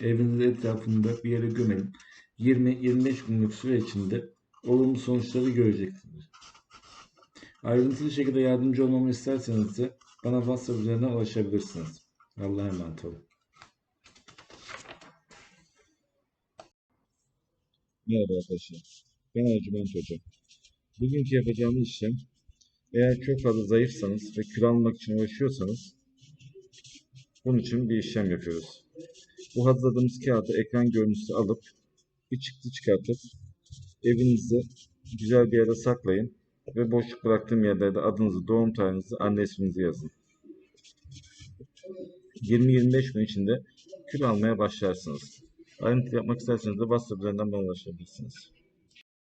Evinizin etrafında bir yere gömelim. 20-25 günlük süre içinde olumlu sonuçları göreceksiniz. Ayrıntılı şekilde yardımcı olmamı isterseniz de bana WhatsApp üzerinden ulaşabilirsiniz. Allah'a emanet olun. Merhaba arkadaşlar. Ben Ercüment Hoca. Bugünkü yapacağımız işlem eğer çok fazla zayıfsanız ve kilo almak için uğraşıyorsanız bunun için bir işlem yapıyoruz. Bu hazırladığımız kağıdı ekran görüntüsü alıp bir çıktı çıkartıp evinizde güzel bir yere saklayın ve boşluk bıraktığım yerlerde adınızı, doğum tarihinizi, anne isminizi yazın. 20-25 gün içinde kilo almaya başlarsınız. Ayrıntı yapmak isterseniz de WhatsApp üzerinden bana ulaşabilirsiniz.